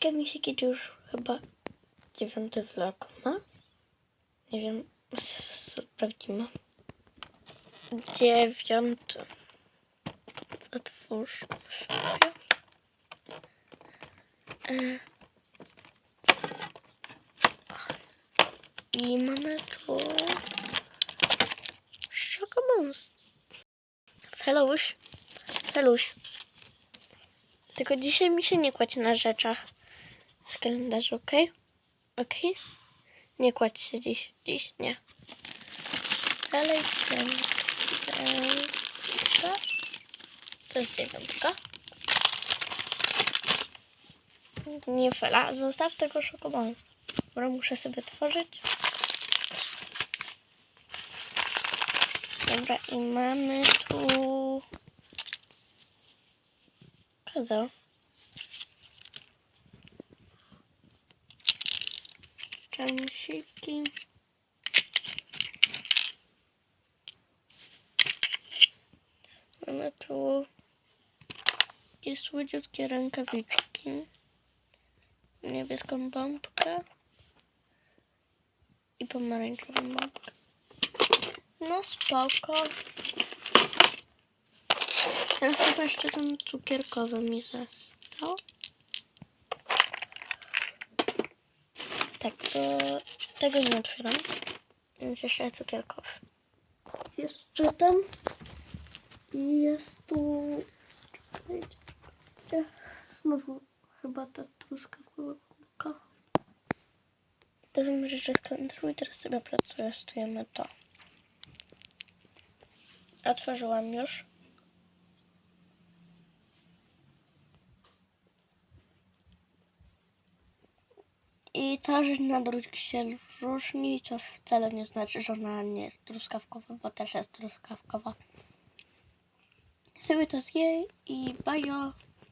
Misikę, Misiki to już chyba dziewiąty vlog ma. Nie wiem, sprawdzimy. Dziewiąty. Otwórzmy sobie. E. I mamy tu Szokomons. Feluś. Feluś. Tylko dzisiaj mi się nie kładź na rzeczach z kalendarza, ok? Ok? Nie kładź się dziś. Dziś nie. Dalej dziewiątka. To jest dziewiątka. Nie fela. Zostaw tego szokomonstra. Dobra, muszę sobie tworzyć. Dobra, i mamy tu... Kazał. Czarnosiki. Mamy tu takie słodziutkie rękawiczki. Niebieską bombkę. I pomarańczową bombkę. No spoko. Teraz chyba jeszcze ten cukierkowy mi został. Tak, to tego nie otwieram. Więc jeszcze cukierkowy. Jeszcze tam. I jest tu... Czekajcie. Znowu chyba ta truskawkowa kulka. To są rzeczy i teraz sobie przetestujemy to. Otworzyłam już. I ta rzecz na drugich się różni, co wcale nie znaczy, że ona nie jest truskawkowa, bo też jest truskawkowa. Sobie to zje i bajo.